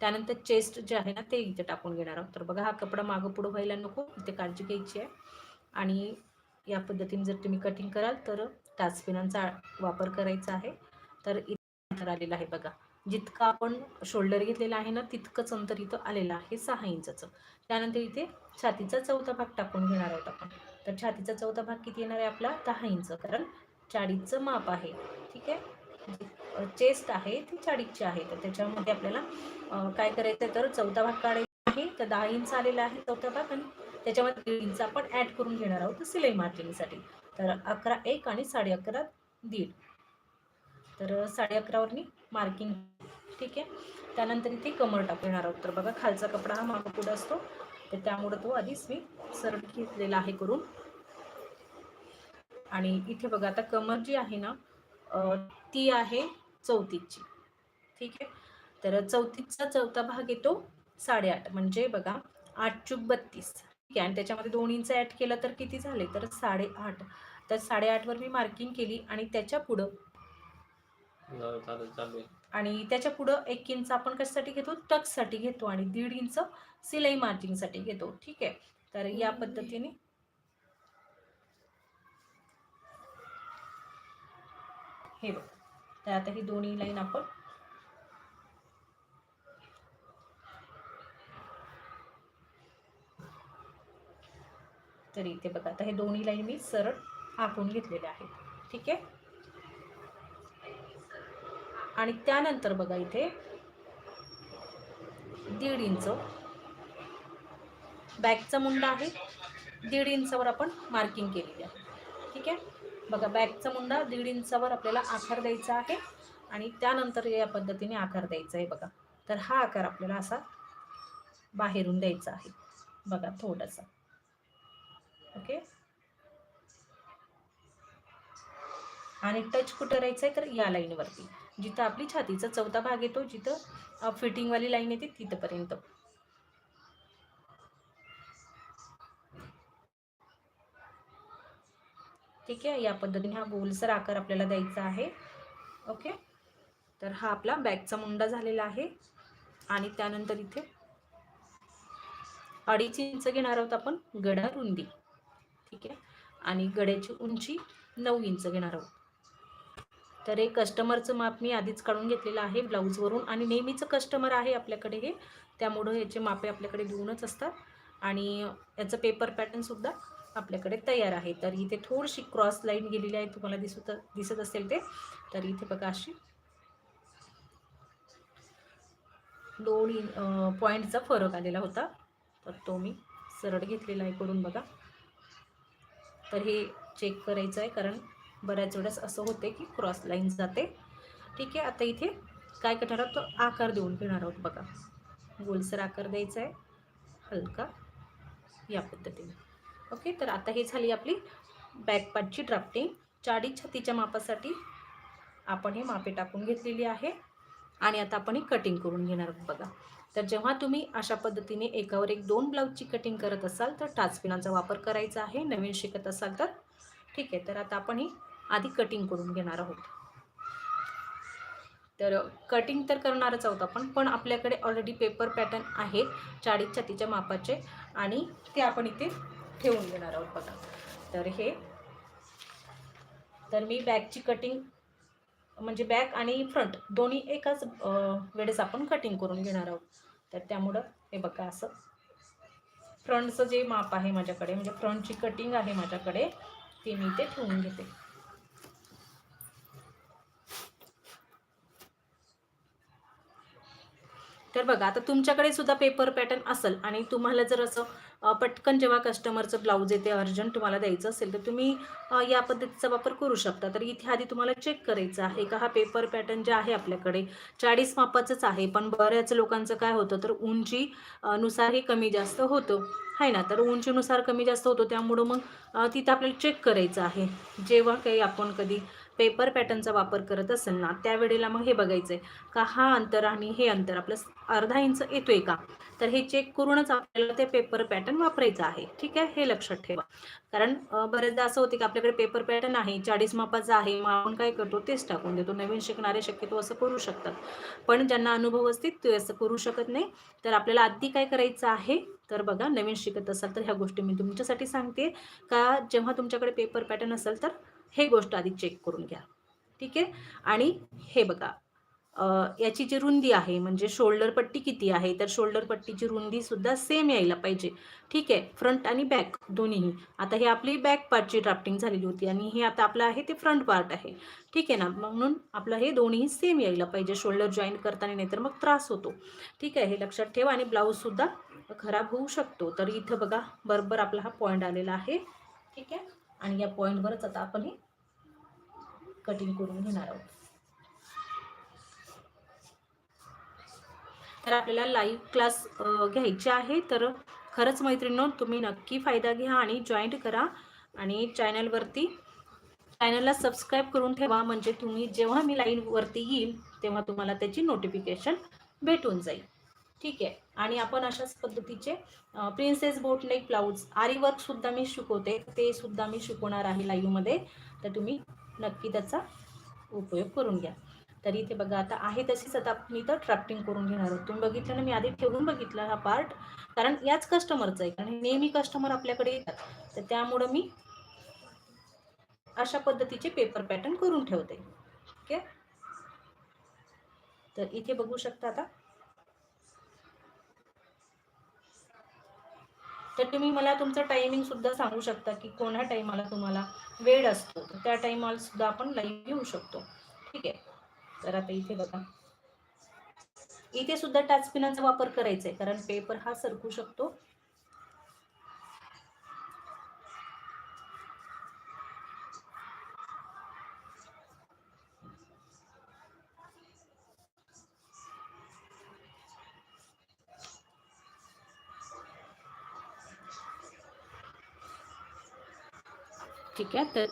त्यानंतर चेस्ट जे आहे ना ते इथे टाकून घेणार आहोत. तर बघा हा कपडा मागं पुढं व्हायला नको इथे काळजी घ्यायची आहे. आणि या पद्धतीने जर तुम्ही कटिंग कराल तर टाचपिनांचा वापर करायचा आहे. तर इथे अंतर आलेलं आहे बघा. जितकं आपण शोल्डर घेतलेला आहे ना तितकंच अंतर इथं आलेलं आहे सहा इंचाचं. त्यानंतर इथे छातीचा चौथा भाग टाकून घेणार आहोत आपण. तर छातीचा चौथा भाग किती येणार आहे आपला? दहा इंच. कारण चाळीचं माप आहे. ठीक आहे? चेस्ट आहे ती चाळीसची आहे. तर त्याच्यामध्ये आपल्याला काय करायचं आहे तर चौथा भाग काढायचा आहे. तर दहा इंच आलेला आहे चौथा भाग आणि त्याच्यामध्ये दीड इंच आपण ॲड करून घेणार आहोत सिलाई मार्जिनसाठी. तर अकरा एक आणि साडे अकरा दीड. तर साडे अकरावरनी मार्किंग ठीक आहे? त्यानंतर इथे कमर टाकणार आहोत. तर बघा खालचा कपडा हा मागं पुढं असतो. तर त्यामुळं तो आधीच मी सरळ घेतलेला आहे करून. आणि इथे बघा आता कमर जी आहे ना ती आहे चौथीची. ठीक आहे? तर चौथीचा चौथा भाग येतो साडेआठ म्हणजे बघा आठ चूक बत्तीस. ठीक आहे? आणि त्याच्यामध्ये दोन इंच ॲड केलं तर किती झाले? तर साडेआठ. तर साडेआठवर मी मार्किंग केली आणि त्याच्या पुढं. आहे आणि त्याच्या पुढं एक इंच आपण कशासाठी घेतो? टक्ससाठी घेतो आणि दीड इंच सिलाई मार्जिंगसाठी घेतो. ठीक आहे? तर या पद्धतीने. हे बघ. तर आता ही दोन्ही लाईन आपण तर इथे बघा आता हे दोन्ही लाईन मी सरळ आखून घेतलेले आहेत. ठीक आहे? आणि त्यानंतर बघा इथे दीड इंच बॅकचा मुंडा आहे. दीड इंचावर आपण मार्किंग केलेली आहे. ठीक आहे? बघा बॅकचा मुंडा दीड इंचावर आपल्याला आकार द्यायचा आहे आणि त्यानंतर या पद्धतीने आकार द्यायचा आहे बघा. तर हा आकार आपल्याला असा बाहेरून द्यायचा आहे. बघा थोडासा. ओके? आणि टच कुठं राहायचं आहे तर या लाईनवरती. जिथं आपली छातीचा चौथा भाग येतो जिथं फिटिंगवाली लाईन येते तिथपर्यंत. ठीक आहे? या पद्धतीने हा गोलसर आकार आपल्याला द्यायचा आहे. ओके? तर हा आपला बॅगचा मुंडा झालेला आहे. आणि त्यानंतर इथे अडीच इंच घेणार आहोत आपण गडा रुंदी. ठीक आहे? आणि गड्याची उंची नऊ इंच घेणार आहोत. तर हे कस्टमरचं माप मी आधीच काढून घेतलेलं आहे ब्लाऊजवरून. आणि नेहमीचं कस्टमर आहे आपल्याकडे हे. त्यामुळं याचे मापे आपल्याकडे देऊनच असतात. आणि याचं पेपर पॅटर्नसुद्धा आपल्याकडे तयार आहे. तर इथे थोडीशी क्रॉस लाईन गेलेली आहे तुम्हाला दिसत दिसत असेल ते. तर इथे बघा अशी. दोन पॉईंटचा फरक आलेला होता. तर तो मी सरळ घेतलेला आहे करून बघा. तर हे चेक करायचं आहे कारण बऱ्याच वेळेस असं होते की क्रॉस लाईन जाते. ठीक आहे आता इथे काय करणार आहोत? तो आकार देऊन घेणार आहोत बघा. गोलसर आकार द्यायचा आहे. हलका या पद्धतीने. ओके तर आता ही झाली आपली बॅकपॅटची ड्राफ्टिंग चाडी छातीच्या मापासाठी आपण हे मापे टाकून घेतलेली आहे. आणि आता आपण ही कटिंग करून घेणार आहोत बघा. तर जेव्हा तुम्ही अशा पद्धतीने एकावर एक दोन ब्लाऊजची कटिंग करत असाल तर टाचपिनाचा वापर करायचा आहे. नवीन शिकत असाल तर. ठीक आहे तर आता आपण ही आधी कटिंग करून घेणार आहोत. तर कटिंग तर करणारच आहोत आपण पण आपल्याकडे ऑलरेडी पेपर पॅटर्न आहे चाळीस छातीच्या मापाचे. आणि ते आपण इथे ठेवून घेणार आहोत बघा. तर हे. तर मी बॅगची कटिंग म्हणजे बॅक आणि फ्रंट दोन्ही एकाच वेळेस आपण कटिंग करून घेणार आहोत. तर त्यामुळं हे बघा असं. फ्रंटचं जे माप आहे माझ्याकडे म्हणजे फ्रंटची कटिंग आहे माझ्याकडे ते मी ते ठेवून घेते. तर बघा आता तुमच्याकडे सुद्धा पेपर पॅटर्न असेल आणि तुम्हाला जर असं पटकन जेव्हा कस्टमरचं ब्लाऊज येते अर्जंट तुम्हाला द्यायचं असेल तर तुम्ही या पद्धतीचा वापर करू शकता. तर इथे आधी तुम्हाला चेक करायचं आहे का हा पेपर पॅटर्न जे आहे आपल्याकडे चाळीस मापाचंच आहे पण बऱ्याच लोकांचं काय होतं तर उंची नुसार हे कमी जास्त होतं. आहे ना? तर उंचीनुसार कमी जास्त होतो त्यामुळं मग तिथं आपल्याला चेक करायचं आहे. जेव्हा काही आपण कधी पेपर पॅटर्नचा वापर करत असेल ना त्यावेळेला मग हे बघायचं आहे का हा अंतर आणि हे अंतर आपलं अर्धा इंच येतोय का? तर हे चेक करूनच आपल्याला ते पेपर पॅटर्न वापरायचं आहे. ठीक आहे? हे लक्षात ठेवा. कारण बरेचदा असं होते की आपल्याकडे पेपर पॅटर्न आहे चाळीस मापाचा आहे मग आपण काय करतो? तेच टाकून देतो. नवीन शिकणारे शक्यतो असं करू शकतात. पण ज्यांना अनुभव असते ते असं करू शकत नाही. तर आपल्याला आधी काय करायचं आहे? तर बघा नवीन शिकत असाल तर ह्या गोष्टी मी तुमच्यासाठी सांगते. का जेव्हा तुमच्याकडे पेपर पॅटर्न असेल तर हे गोष्ट आधी चेक करून घ्या. ठीक आहे? आणि हे बघा याची जी रुंदी आहे म्हणजे शोल्डर पट्टी किती आहे तर शोल्डर पट्टीची रुंदी सुद्धा सेम यायला पाहिजे. ठीक आहे? फ्रंट आणि बॅक दोन्हीही. आता हे आपली बॅक पार्टची ड्राफ्टिंग झालेली होती आणि हे आता आपलं आहे ते फ्रंट पार्ट आहे. ठीक आहे ना? म्हणून आपलं हे दोन्ही सेम यायला पाहिजे. शोल्डर जॉईन करताना नाही तर मग त्रास होतो. ठीक आहे? हे लक्षात ठेवा आणि ब्लाऊजसुद्धा खराब होऊ शकतो. तर इथं बघा बरोबर आपला हा पॉईंट आलेला आहे. ठीक आहे? आणि या पॉईंटवरच आता आपण हे कटिंग करून घेणार आहोत. तर आपल्याला लाईव्ह क्लास घ्यायचे आहे. तर खरंच मैत्रिणींनो तुम्ही नक्की फायदा घ्या आणि जॉईंट करा. आणि चॅनलवरती चॅनलला सबस्क्राईब करून ठेवा. म्हणजे तुम्ही जेव्हा मी लाईनवरती येईल तेव्हा तुम्हाला त्याची नोटिफिकेशन भेटून जाईल. ठीक आहे. आणि आपण अशाच पद्धतीचे प्रिन्सेस बोट नेक ब्लाऊज आरी वर्कसुद्धा मी शिकवते ते सुद्धा मी शिकवणार आहे लाईव्हमध्ये. तर तुम्ही नक्की त्याचा उपयोग करून घ्या. तरी इथे बघा आता आहे तशीच आता मी तर ट्रॅफ्टिंग करून घेणार आहोत तुम्ही बघितलं ना मी आधी ठेवून बघितला हा पार्ट कारण याच कस्टमरचा आहे. कारण नेहमी कस्टमर आपल्याकडे येतात. तर त्यामुळं मी अशा पद्धतीचे पेपर पॅटर्न करून ठेवते. ठीक आहे तर इथे बघू शकता आता. तर तुम्ही मला तुमचं टायमिंगसुद्धा सांगू शकता की कोणत्या टायमाला तुम्हाला वेळ असतो. तर त्या टायमाला सुद्धा आपण लाईव्ह येऊ शकतो. ठीक आहे? तर आता इथे बघा. इथे सुद्धा टाचपिनाचा वापर करायचा आहे कारण पेपर हा सरकू शकतो. ठीक आहे तर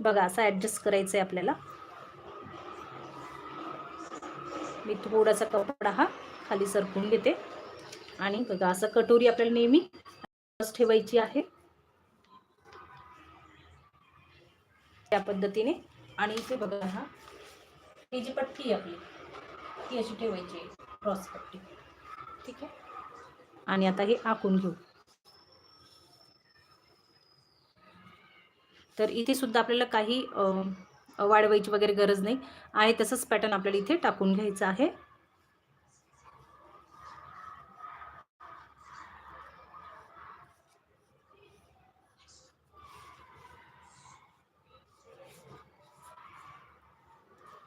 बघा असं ॲडजस्ट करायचं आहे आपल्याला. मी थोडासा कपडा हा खाली सरकून घेते. आणि बघा असं कटोरी आपल्याला नेहमी ठेवायची आहे. त्या पद्धतीने. आणि इथे बघा हा ही जी पट्टी आपली ती अशी ठेवायची आहे क्रॉस पट्टी. ठीक आहे? आणि आता हे आखून घेऊ. तर इथे सुद्धा आपल्याला काही वाढवायची वगैरे गरज नाही. आहे तसंच पॅटर्न आपल्याला इथे टाकून घ्यायचं आहे.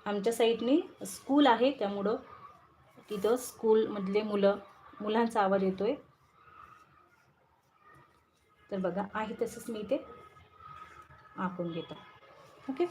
आमच्या साईडने स्कूल आहे त्यामुळं तिथं स्कूलमधले मुलं मुलांचा आवाज येतो आहे तर बघा आहे तसंच मी इथे. आखून घेतो. ओके?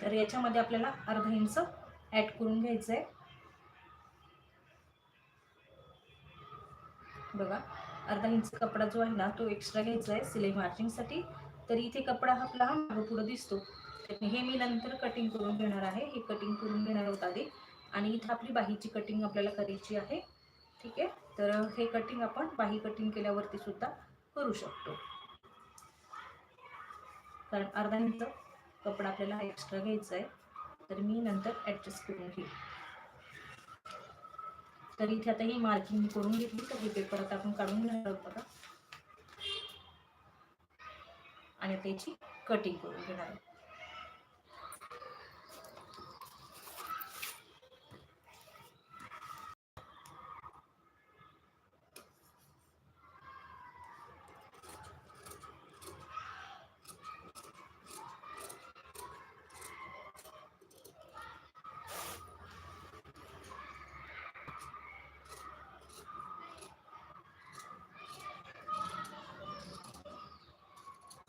तर याच्यामध्ये आपल्याला अर्धा इंच ॲड करून घ्यायचं आहे बघा अर्धा इंच कपडा जो आहे ना तो एक्स्ट्रा घ्यायचा आहे सिलाई मार्जिंगसाठी तर इथे कपडा हा आपला हा मागं पुढं दिसतो. हे मी नंतर कटिंग करून घेणार आहे. हे कटिंग करून घेणार होत आधी. आणि इथं आपली बाहीची कटिंग आपल्याला करायची आहे. ठीक आहे? तर हे कटिंग आपण बाही कटिंग केल्यावरती सुद्धा करू शकतो. कारण अर्धा इंच कपडा आपल्याला हा एक्स्ट्रा घ्यायचा आहे. तर मी नंतर ॲडजस्ट करून घेईन तर इथे आता ही मार्किंग मी करून घेतली तर हे पेपर आता आपण काढून घेणार आहोत बघा. आणि त्याची कटिंग करून घेणार आहोत.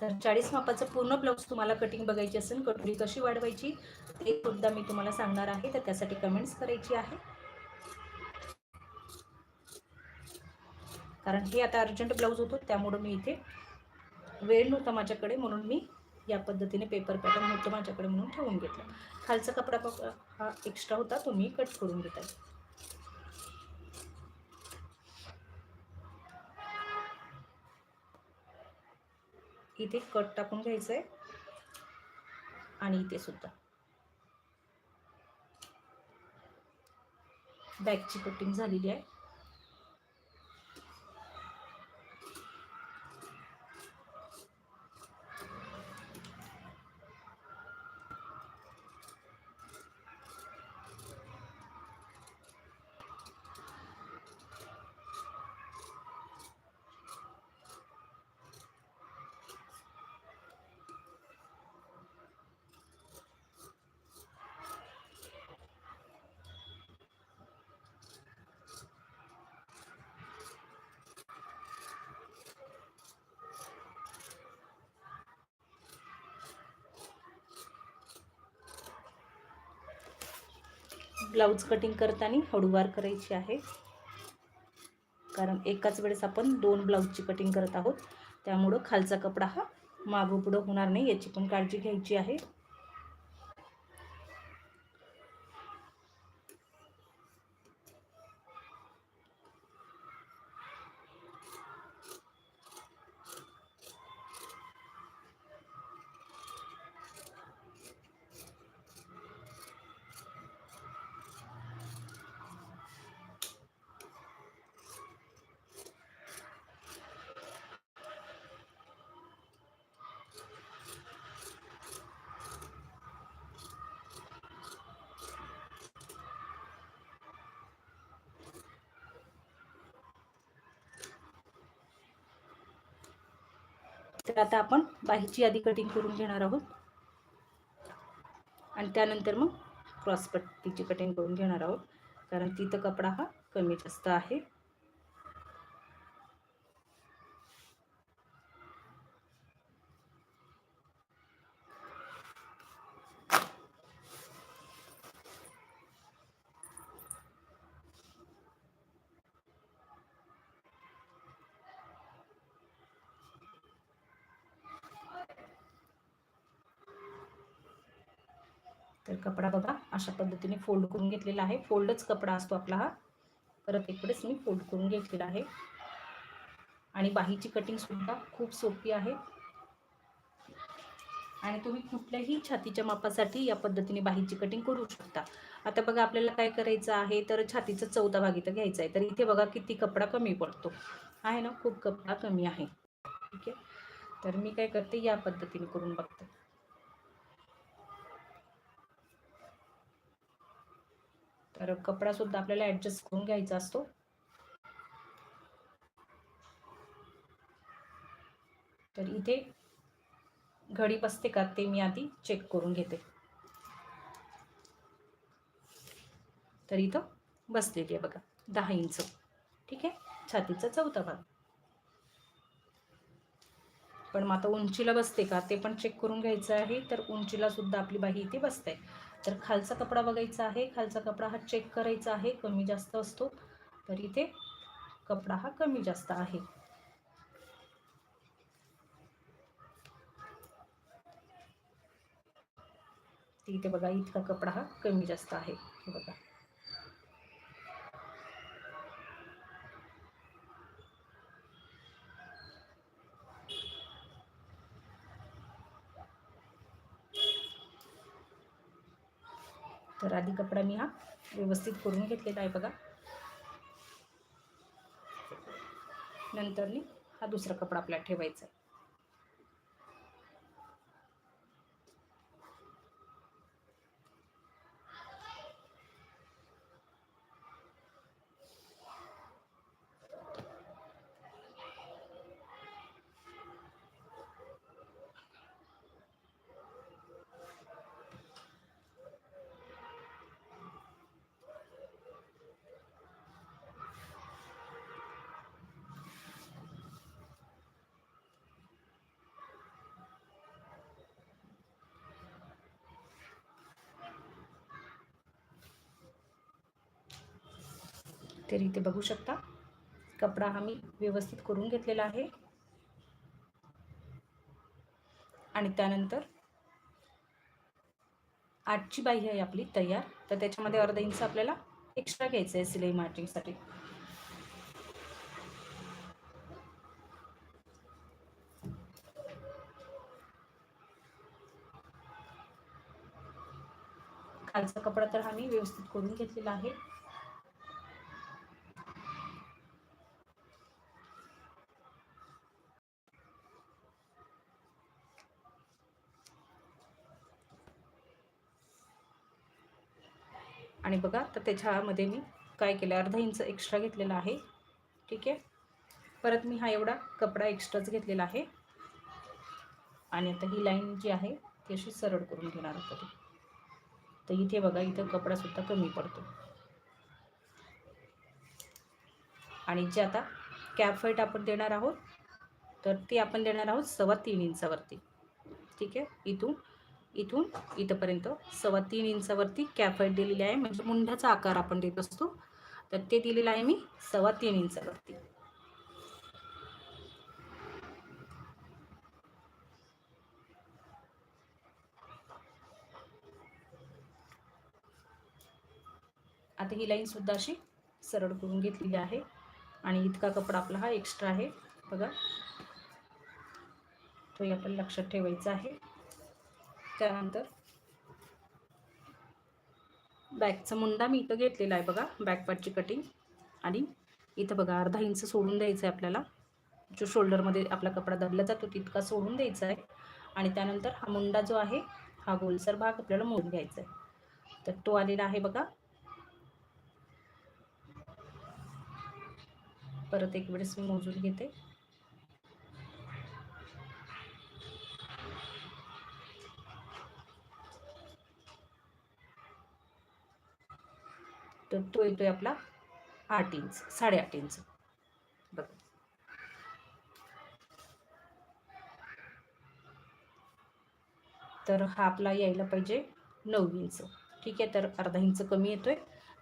तर चाळीस मापाचं पूर्ण ब्लाऊज तुम्हाला कटिंग बघायची असेल कटोरी कशी वाढवायची ते सुद्धा मी तुम्हाला सांगणार आहे. तर त्यासाठी कमेंट्स करायची आहे. कारण हे आता अर्जंट ब्लाऊज होतो त्यामुळं मी इथे वेळ नव्हता माझ्याकडे म्हणून मी या पद्धतीने पेपर पॅटर्न होतं माझ्याकडे म्हणून ठेवून घेतलं. खालचा कपडा हा एक्स्ट्रा होता तो मी कट करून घेत इथे कट टाकून घ्यायचं आहे आणि इथे सुद्धा. बॅगची कटिंग झालेली आहे. ब्लाऊज कटिंग करताना हळूवार करायची आहे. कारण एकाच वेळेस आपण दोन ब्लाऊजची कटिंग करत आहोत. त्यामुळं खालचा कपडा हा मागोपुढं होणार नाही याची पण काळजी घ्यायची आहे तर आता आपण बाहीची आधी कटिंग करून घेणार आहोत. आणि त्यानंतर मग क्रॉसपट्टीची कटिंग करून घेणार आहोत. कारण तिथं कपडा हा कमी जास्त आहे तर कपडा बघा अशा पद्धतीने फोल्ड करून घेतलेला आहे. फोल्डच कपडा असतो आपला हा. परत इकडेच मी फोल्ड करून घेतलेला आहे. आणि बाहीची कटिंग सुद्धा खूप सोपी आहे. आणि तुम्ही कुठल्याही छातीच्या मापासाठी या पद्धतीने बाहीची कटिंग करू शकता. आता बघा आपल्याला काय करायचं आहे? तर छातीचा चौथा भाग इथं घ्यायचा आहे. तर इथे बघा किती कपडा कमी पडतो. आहे ना? खूप कपडा कमी आहे. ठीक आहे? तर मी काय करते? या पद्धतीने करून बघते. तर कपडा सुद्धा आपल्याला ऍडजस्ट करून घ्यायचा असतो. तर इथे घडी बसते का ते मी आधी चेक करून घेते. तर इथं बसलेली आहे बघा दहा इंच. ठीक आहे? छातीचा चौथा भाग. पण मग आता उंचीला बसते का ते पण चेक करून घ्यायचं आहे तर उंचीला सुद्धा आपली बाही इथे बसते. तर खालचा कपडा बघायचा आहे. खालचा कपडा हा चेक करायचा आहे. कमी जास्त असतो तर इथे कपडा हा कमी जास्त आहे. इथे बघा इतका कपडा हा कमी जास्त आहे. बघा. तर आधी कपडा मी हा व्यवस्थित करून घेतलेला आहे बघा. नंतर हा दुसरा कपडा आपल्याला ठेवायचा आहे. तर इथे बघू शकता. कपडा हा मी व्यवस्थित करून घेतलेला आहे. आणि त्यानंतर आठची बाही आहे आपली तयार. तर त्याच्यामध्ये अर्धा इंच आपल्याला एक्स्ट्रा घ्यायचं आहे सिलाई मार्किंगसाठी खालचा कपडा तर हा मी व्यवस्थित करून घेतलेला आहे. बघा. तर त्याच्यामध्ये मी काय केलं अर्धा इंच एक्स्ट्रा घेतलेला आहे. ठीक आहे? परत मी हा एवढा कपडा एक्स्ट्राच घेतलेला आहे. आणि आता ही लाईन जी आहे ती अशी सरळ करून घेणार होतं तर इथे बघा इथं कपडासुद्धा कमी पडतो. आणि जे आता कॅप फाईट आपण देणार आहोत तर ती आपण देणार आहोत सव्वा तीन इंचावरती. ठीक आहे? इथून इथून इथंपर्यंत सव्वा तीन इंचावरती कॅफेट दिलेली आहे. म्हणजे मुंढ्याचा आकार आपण देत असतो. तर ते दिलेलं आहे मी सव्वा तीन इंचावरती. आता ही लाईन सुद्धा अशी सरळ करून घेतलेली आहे. आणि इतका कपडा आपला हा एक्स्ट्रा आहे. बघा. तोही आपल्याला लक्षात ठेवायचा आहे. त्यानंतर बॅकचा मुंडा मी इथं घेतलेला आहे बघा बॅक कटिंग आणि इथं बघा अर्धा इंच सोडून द्यायचं आहे आपल्याला. जो शोल्डरमध्ये आपला कपडा धरला जातो तितका सोडून द्यायचा आहे आणि त्यानंतर हा मुंडा जो आहे हा गोलसर भाग आपल्याला मोडून घ्यायचा आहे तर तो आलेला आहे बघा. परत एक वेळेस मी मोजून घेते. तर तो येतोय आपला आठ इंच साडेआठ इंच. बघा. तर हा आपला यायला पाहिजे नऊ इंच. ठीक आहे तर अर्धा इंच कमी येतोय.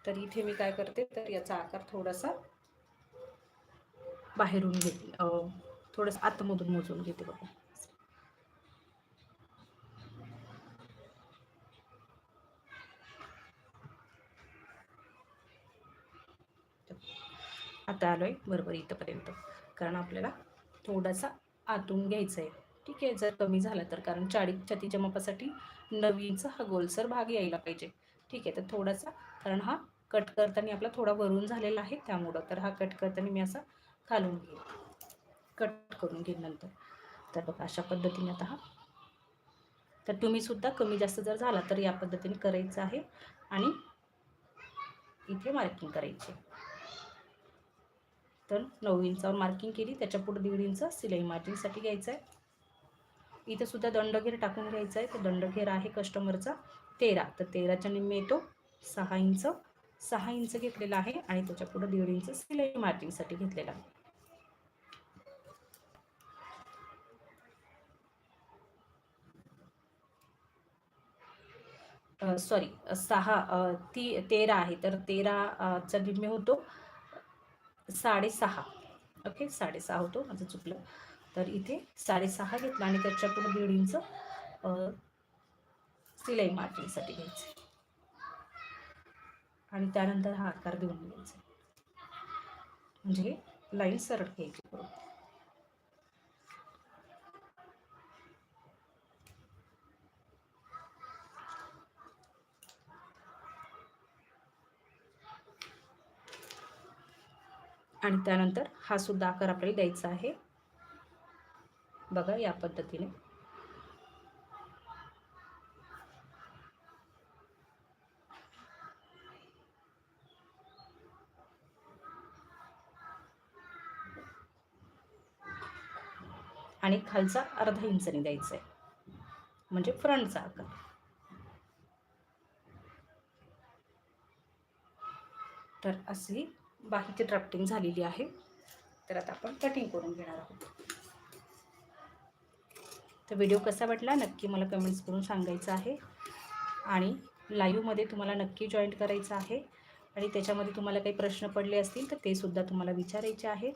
तर इथे मी काय करते तर याचा आकार थोडासा बाहेरून घेते. थोडंसं आतमधून मोजून घेते बघा. आता आलो आहे बरोबर इथंपर्यंत. कारण आपल्याला थोडासा आतून घ्यायचं आहे ठीक आहे जर कमी झाला तर. कारण चाळी छातीच्या मापासाठी नवीनचा हा गोलसर भाग यायला पाहिजे. ठीक आहे तर थोडासा कारण हा कट करताना आपला थोडा वरून झालेला आहे त्यामुळं. तर हा कट करताना मी असा घालून घेईन. कट करून घेईन नंतर. तर बघा अशा पद्धतीने आता हा. तर तुम्हीसुद्धा कमी जास्त जर झाला तर या पद्धतीने करायचं आहे. आणि इथे मार्किंग करायची. तर नऊ इंचावर मार्किंग केली. त्याच्या पुढे दीड इंच सिलाई मार्जिनसाठी घ्यायचं आहे इथं सुद्धा दंडघेर टाकून घ्यायचा आहे तर दंडघेर आहे कस्टमरचा तेरा. तर तेराच्या निम्मे येतो सहा इंच. सहा इंच घेतलेला आहे आणि त्याच्या पुढे दीड इंच सिलाई मार्जिनसाठी घेतलेला आहे. सॉरी सहा ती तेरा आहे. तर तेराचा निम्मे होतो. साडेसहा. ओके साडेसहा होतो माझं चुकलं. तर इथे साडेसहा घेतला आणि त्याच्या पुढे दीड इंच सिलाई मार्जिनसाठी घ्यायचं. आणि त्यानंतर हा आकार देऊन घ्यायचा. म्हणजे लाईन सरळ घ्यायची. बरोबर आणि त्यानंतर हा सुद्धा आकार आपल्याला द्यायचा आहे. बघा या पद्धतीने. आणि खालचा अर्धा इंचने द्यायचा आहे. म्हणजे फ्रंटचा आकार. तर अशी बाकीची ड्राफ्टिंग झालेली आहे. तर आता आपण कटिंग करून घेणार आहोत. तर व्हिडिओ कसा वाटला? नक्की मला कमेंट्स करून सांगायचं आहे. आणि लाईव्हमध्ये तुम्हाला नक्की जॉईंट करायचं आहे. आणि त्याच्यामध्ये तुम्हाला काही प्रश्न पडले असतील तर ते सुद्धा तुम्हाला विचारायचे आहेत.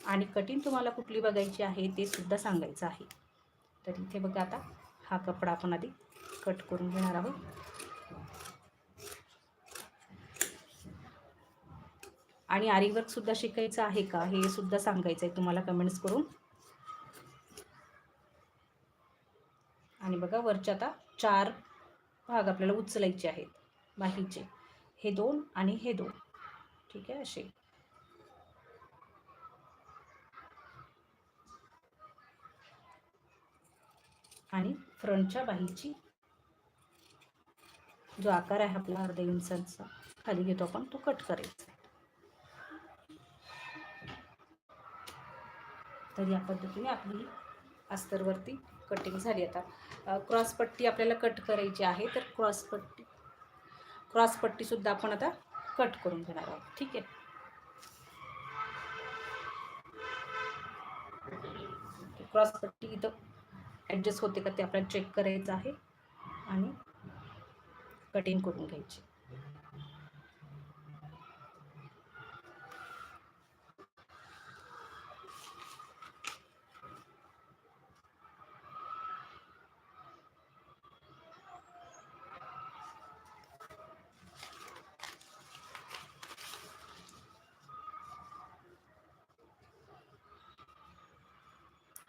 आणि कटिंग तुम्हाला कुठली बघायची आहे ते सुद्धा सांगायचं आहे. तर इथे बघा आता हा कपडा आपण आधी कट करून घेणार आहोत. आणि आरीवर्कसुद्धा शिकायचं आहे का? हे सुद्धा सांगायचं आहे तुम्हाला कमेंट्स करून. आणि बघा वरच्या आता चार भाग आपल्याला उचलायचे आहेत बाहीचे हे दोन आणि हे दोन. ठीक आहे असे. आणि फ्रंटच्या बाहीची जो आकार आहे आपला अर्धा इंचाचा खाली घेतो आपण तो कट करायचा. तर या पद्धतीने आपली अस्तरवरती कटिंग झाली आता. क्रॉसपट्टी आपल्याला कट करायची आहे तर क्रॉस पट्टी आपण आता कट करून घेणार आहोत. ठीक आहे? क्रॉस पट्टी इथं ॲडजस्ट होते का ते आपल्याला चेक करायचं आहे आणि कटिंग करून घ्यायची.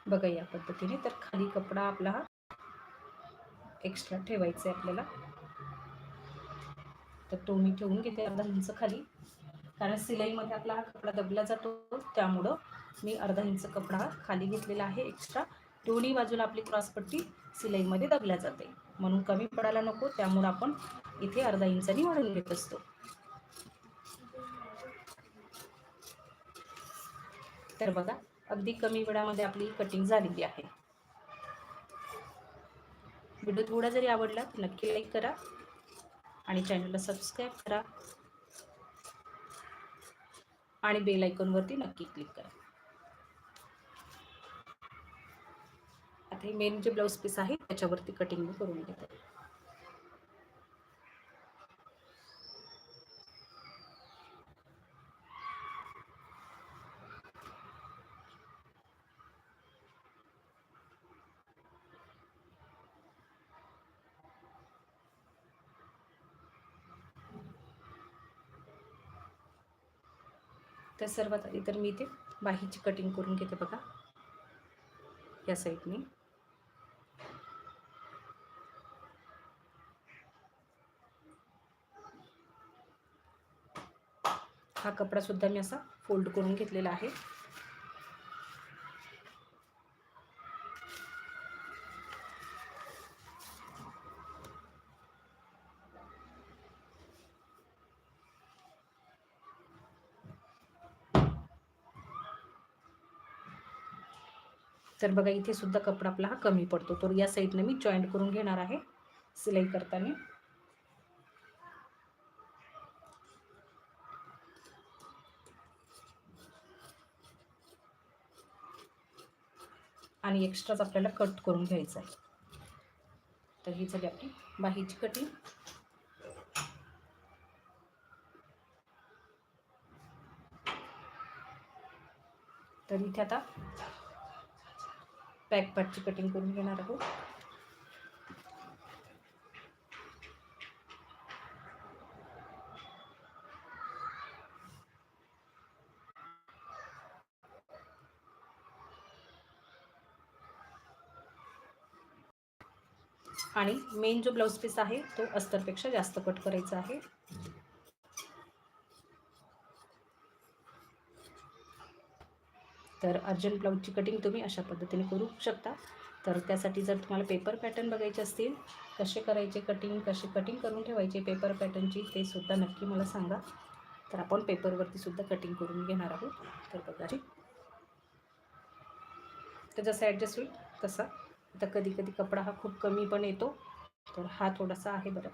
बघा या पद्धतीने. तर खाली कपडा आपला हा एक्स्ट्रा ठेवायचा आहे आपल्याला. तर तो मी ठेवून घेते अर्धा इंच खाली. कारण सिलाईमध्ये आपला हा कपडा दबला जातो त्यामुळं मी अर्धा इंच कपडा हा खाली घेतलेला आहे एक्स्ट्रा दोन्ही बाजूला आपली क्रॉसपट्टी सिलाईमध्ये दबल्या जाते. म्हणून कमी पडायला नको त्यामुळं आपण इथे अर्धा इंचानी वाढून घेत असतो. तर बघा अगदी कमी वेळामध्ये आपली कटिंग झालेली आहे. व्हिडिओ थोडा जरी आवडला तर नक्की लाईक करा आणि चॅनलला सबस्क्राईब करा. आणि बेल आयकॉनवरती नक्की क्लिक करा. आता हे मेन जे ब्लाऊज पीस आहे त्याच्यावरती कटिंग करून घेते. सर्वात आधी तर मी इथे बाहीची कटिंग करून घेते बघा. या साईडने हा कपडा सुद्धा मी असा फोल्ड करून घेतलेला आहे. तर बघा इथे सुद्धा कपडा आपला हा कमी पडतो. तर या साईडनं मी जॉईंट करून घेणार आहे सिलाई करताना. आणि एक्स्ट्राच आपल्याला कट करून घ्यायचं आहे. तर ही झाली आपली बाहीची कटिंग तर इथे आता बॅक पार्टची कटिंग करून घेणार आहोत. आणि मेन जो ब्लाऊज पीस आहे तो अस्तरपेक्षा जास्त कट करायचा आहे. तर अर्जंट ब्लाऊजची कटिंग तुम्ही अशा पद्धतीने करू शकता. तर त्यासाठी जर तुम्हाला पेपर पॅटर्न बघायचे असतील कसे करायचे कटिंग कसे कटिंग करून ठेवायचे पेपर पॅटर्नची ते सुद्धा नक्की मला सांगा. तर आपण पेपरवरती सुद्धा कटिंग करून घेणार आहोत. तर बघा. ठीक. तर जसं ॲडजस्ट होईल तसा. आता कधी कधी कपडा हा खूप कमी पण येतो. तर हा थोडासा आहे बरं.